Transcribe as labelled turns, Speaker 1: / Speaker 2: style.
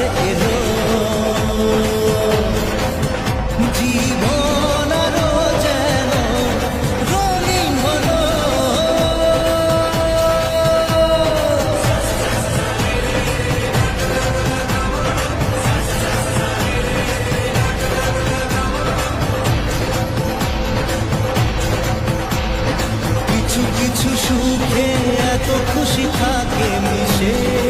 Speaker 1: কাছে এলো। জীবন আরও যেন কিছু কিছু সুখে এত খুশি থাকে মিশে।